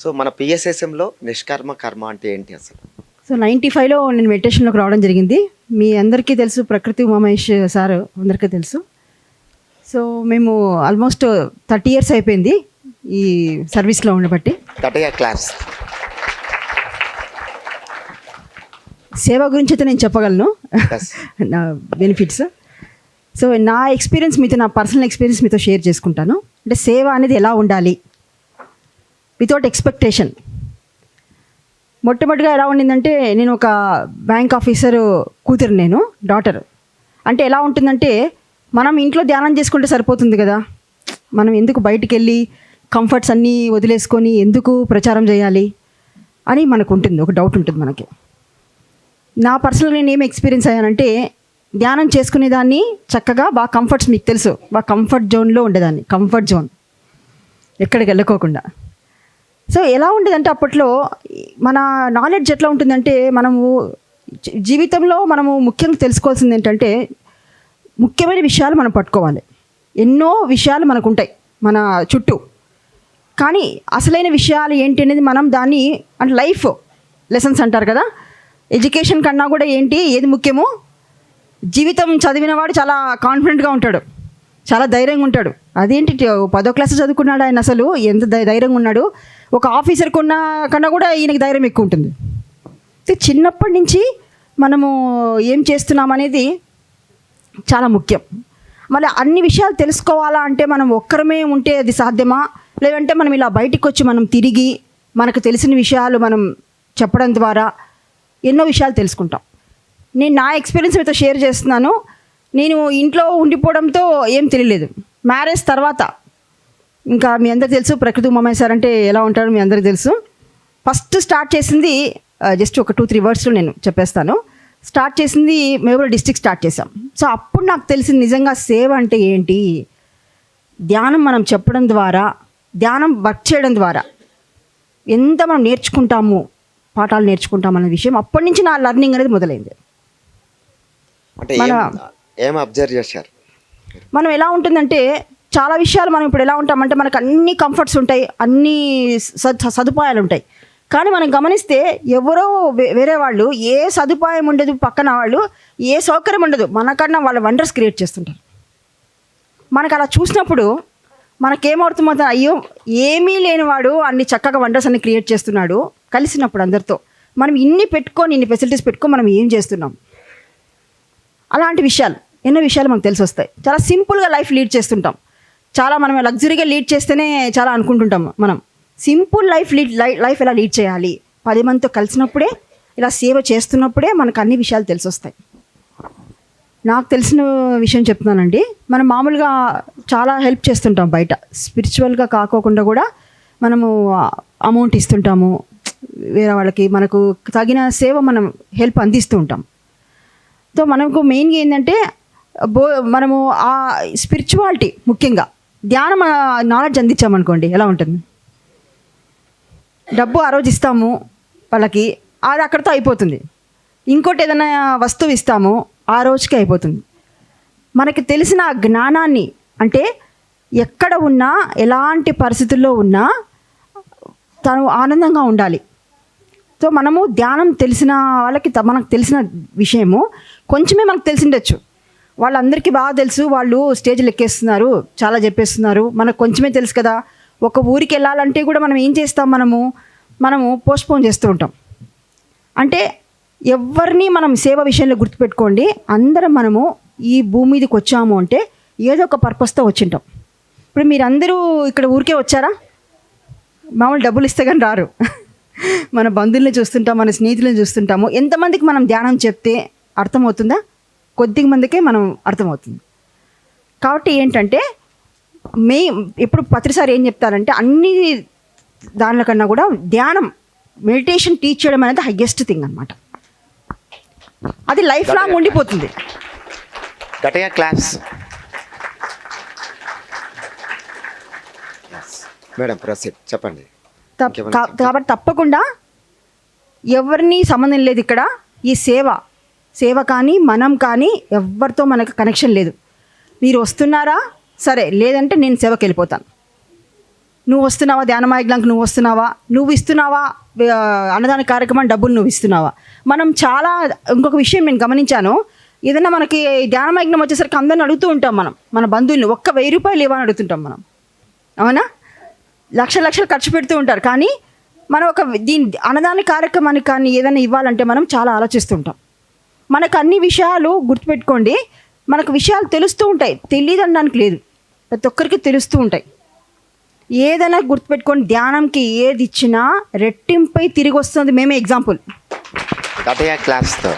So మన పిఎస్ఎస్ఎంలో నిష్కర్మ కర్మ అంటే ఏంటి అసలు? సో నైంటీ ఫైవ్లో నేను మెడిటేషన్లోకి రావడం జరిగింది. మీ అందరికీ తెలుసు ప్రకృతి ఉమామహేష్ సార్ అందరికీ తెలుసు. సో మేము ఆల్మోస్ట్ థర్టీ ఇయర్స్ అయిపోయింది ఈ సర్వీస్లో ఉండబట్టి. గట్టిగా క్లాస్. సేవ గురించి అయితే నేను చెప్పగలను. నా బెనిఫిట్స్. సో నా ఎక్స్పీరియన్స్ మీతో నా పర్సనల్ ఎక్స్పీరియన్స్ మీతో షేర్ చేసుకుంటాను. అంటే సేవ అనేది ఎలా ఉండాలి? వితౌట్ ఎక్స్పెక్టేషన్ మొట్టమొదటిగా ఎలా ఉండిందంటే నేను ఒక బ్యాంక్ ఆఫీసర్ కూతురు నేను డాటర్ అంటే ఎలా ఉంటుందంటే మనం ఇంట్లో ధ్యానం చేసుకుంటే సరిపోతుంది కదా. మనం ఎందుకు బయటికి వెళ్ళి కంఫర్ట్స్ అన్నీ వదిలేసుకొని ఎందుకు ప్రచారం చేయాలి అని మనకు ఉంటుంది ఒక డౌట్ ఉంటుంది మనకి. నా పర్సనల్గా నేను ఏం ఎక్స్పీరియన్స్ అయ్యానంటే ధ్యానం చేసుకునేదాన్ని చక్కగా బాగా కంఫర్ట్స్ మీకు తెలుసు బాగా కంఫర్ట్ జోన్లో ఉండేదాన్ని కంఫర్ట్ జోన్ ఎక్కడికి వెళ్ళకోకుండా. సో ఎలా ఉండేదంటే అప్పట్లో మన నాలెడ్జ్ ఎట్లా ఉంటుందంటే మనము జీవితంలో మనము ముఖ్యంగా తెలుసుకోవాల్సింది ఏంటంటే ముఖ్యమైన విషయాలు మనం పట్టుకోవాలి. ఎన్నో విషయాలు మనకు ఉంటాయి మన చుట్టూ. కానీ అసలైన విషయాలు ఏంటి అనేది మనం దాన్ని అంటే లైఫ్ లెసన్స్ అంటారు కదా. ఎడ్యుకేషన్ కన్నా కూడా ఏంటి ఏది ముఖ్యమో జీవితం చదివినవాడు చాలా కాన్ఫిడెంట్గా ఉంటాడు. చాలా ధైర్యంగా ఉంటాడు. అదేంటి పదో క్లాస్ చదువుకున్నాడు ఆయన అసలు ఎంత ధైర్యంగా ఉన్నాడు. ఒక ఆఫీసర్ ఉన్న కన్నా కూడా ఈయనకి ధైర్యం ఎక్కువ ఉంటుంది. చిన్నప్పటి నుంచి మనము ఏం చేస్తున్నాం అనేది చాలా ముఖ్యం. మళ్ళీ అన్ని విషయాలు తెలుసుకోవాలా అంటే మనం ఒక్కరమే ఉంటే అది సాధ్యమా? లేదంటే మనం ఇలా బయటికి వచ్చి మనం తిరిగి మనకు తెలిసిన విషయాలు మనం చెప్పడం ద్వారా ఎన్నో విషయాలు తెలుసుకుంటాం. నేను నా ఎక్స్పీరియన్స్ మీతో షేర్ చేస్తున్నాను. నేను ఇంట్లో ఉండిపోవడంతో ఏం తెలియలేదు. మ్యారేజ్ తర్వాత. ఇంకా మీ అందరికి తెలుసు ప్రకృతి ఉమామయ్య సార్ అంటే ఎలా ఉంటారో మీ అందరికి తెలుసు. ఫస్ట్ స్టార్ట్ చేసింది జస్ట్ ఒక టూ త్రీ వర్డ్స్లో నేను చెప్పేస్తాను. స్టార్ట్ చేసింది మేబుల్ డిస్ట్రిక్ట్ స్టార్ట్ చేసాం సో అప్పుడు నాకు తెలిసింది నిజంగా సేవ అంటే ఏంటి? ధ్యానం మనం చెప్పడం ద్వారా ధ్యానం వర్క్ చేయడం ద్వారా. ఎంత మనం నేర్చుకుంటాము పాఠాలు నేర్చుకుంటాం అనే విషయం అప్పటి నుంచి నా లర్నింగ్ అనేది మొదలైంది. మన- ఏం అబ్జర్వ్ చేశారు? మనం ఎలా ఉంటుందంటే చాలా విషయాలు మనం ఇప్పుడు ఎలా ఉంటామంటే మనకు అన్ని కంఫర్ట్స్ ఉంటాయి అన్ని సద్ సదుపాయాలు ఉంటాయి. కానీ మనం గమనిస్తే ఎవరో వే- వేరే వాళ్ళు ఏ సదుపాయం ఉండదు పక్కన వాళ్ళు ఏ సౌకర్యం ఉండదు. మనకన్నా వాళ్ళ వండర్స్ క్రియేట్ చేస్తుంటారు. మనకు అలా చూసినప్పుడు మనకేమవుతుందో అయ్యో ఏమీ లేనివాడు అన్ని చక్కగా వండర్స్ అన్ని క్రియేట్ చేస్తున్నాడు కలిసినప్పుడు అందరితో. మనం ఇన్ని పెట్టుకొని ఇన్ని ఫెసిలిటీస్ పెట్టుకొని మనం ఏం చేస్తున్నాం? అలాంటి విషయాలు. ఎన్నో విషయాలు మనకు తెలిసి వస్తాయి. చాలా సింపుల్గా లైఫ్ లీడ్ చేస్తుంటాం. చాలా మనం లగ్జరీగా లీడ్ చేస్తేనే చాలా అనుకుంటుంటాం మనం. సింపుల్ లైఫ్ లీడ్ లైఫ్ ఎలా లీడ్ చేయాలి? పది మందితో కలిసినప్పుడే ఇలా సేవ చేస్తున్నప్పుడే మనకు అన్ని విషయాలు తెలిసి వస్తాయి. నాకు తెలిసిన విషయం చెప్తున్నానండి. మనం మామూలుగా చాలా హెల్ప్ చేస్తుంటాం బయట. స్పిరిచువల్గా కాకోకుండా కూడా మనము అమౌంట్ ఇస్తుంటాము. వేరే వాళ్ళకి మనకు తగిన సేవ మనం హెల్ప్ అందిస్తూ ఉంటాం. సో మనకు మెయిన్గా ఏంటంటే బో మనము ఆ స్పిరిచువాలిటీ ముఖ్యంగా. ధ్యానం నాలెడ్జ్ అందించామనుకోండి ఎలా ఉంటుంది? డబ్బు ఆ రోజు ఇస్తాము వాళ్ళకి అది అక్కడితో అయిపోతుంది. ఇంకోటి ఏదైనా వస్తువు ఇస్తాము ఆ రోజుకి అయిపోతుంది. మనకి తెలిసిన జ్ఞానాన్ని అంటే ఎక్కడ ఉన్నా ఎలాంటి పరిస్థితుల్లో ఉన్నా తను ఆనందంగా ఉండాలి. సో మనము ధ్యానం తెలిసిన వాళ్ళకి త- మనకు తెలిసిన విషయము కొంచెమే మనకు తెలిసిండొచ్చు వాళ్ళందరికీ బాగా తెలుసు వాళ్ళు స్టేజ్లు ఎక్కేస్తున్నారు చాలా చెప్పేస్తున్నారు. మనకు కొంచెమే తెలుసు కదా ఒక ఊరికి వెళ్ళాలంటే కూడా మనం ఏం చేస్తాం మనము? మనము పోస్ట్పోన్ చేస్తూ ఉంటాం. అంటే ఎవరిని మనం సేవ విషయంలో గుర్తుపెట్టుకోండి అందరం మనము ఈ భూమి మీదకి వచ్చాము అంటే ఏదో ఒక పర్పస్తో వచ్చింటాం. ఇప్పుడు మీరందరూ ఇక్కడ ఊరికే వచ్చారా? మామూలు డబ్బులు ఇస్తే కానీ రారు. మన బంధువుల్ని చూస్తుంటాం మన స్నేహితులను చూస్తుంటాము. ఎంతమందికి మనం ధ్యానం చెప్తే అర్థమవుతుందా? కొద్ది మందికే మనం అర్థమవుతుంది. కాబట్టి ఏంటంటే మే ఇప్పుడు ప్రతిసారి ఏం చెప్తారంటే అన్ని దానిల కన్నా కూడా ధ్యానం మెడిటేషన్ టీచ్ చేయడం అనేది హయ్యెస్ట్ థింగ్ అనమాట అది లైఫ్ లాంగ్ ఉండిపోతుంది. క్లాస్. మేడం చెప్పండి. కాబట్టి తప్పకుండా ఎవరిని సంబంధం లేదు ఇక్కడ ఈ సేవ సేవ కానీ మనం కానీ ఎవరితో మనకు కనెక్షన్ లేదు. మీరు వస్తున్నారా? సరే లేదంటే నేను సేవకి వెళ్ళిపోతాను. నువ్వు వస్తున్నావా? ధ్యాన నువ్వు వస్తున్నావా? నువ్వు ఇస్తున్నావా? అన్నదాన కార్యక్రమం డబ్బులు నువ్వు ఇస్తున్నావా? మనం చాలా ఇంకొక విషయం నేను గమనించాను. ఏదైనా మనకి ధ్యానమాయజ్ఞం వచ్చేసరికి అందరిని అడుగుతూ ఉంటాం మనం. మన బంధువుల్ని ఒక్క వెయ్యి రూపాయలు ఇవ్వని అడుగుతుంటాం మనం. అవునా? లక్ష లక్షలు ఖర్చు పెడుతూ ఉంటారు. కానీ మనం ఒక దీని అన్నదాన కార్యక్రమానికి కానీ ఏదైనా ఇవ్వాలంటే మనం చాలా ఆలోచిస్తుంటాం మనకు అన్ని విషయాలు గుర్తుపెట్టుకోండి. మనకు విషయాలు తెలుస్తూ ఉంటాయి. తెలియదు అనడానికి లేదు. ప్రతి ఒక్కరికి తెలుస్తూ ఉంటాయి. ఏదైనా గుర్తుపెట్టుకొని ధ్యానంకి ఏది ఇచ్చినా రెట్టింపై తిరిగి వస్తుంది. మేమే ఎగ్జాంపుల్ క్లాస్తో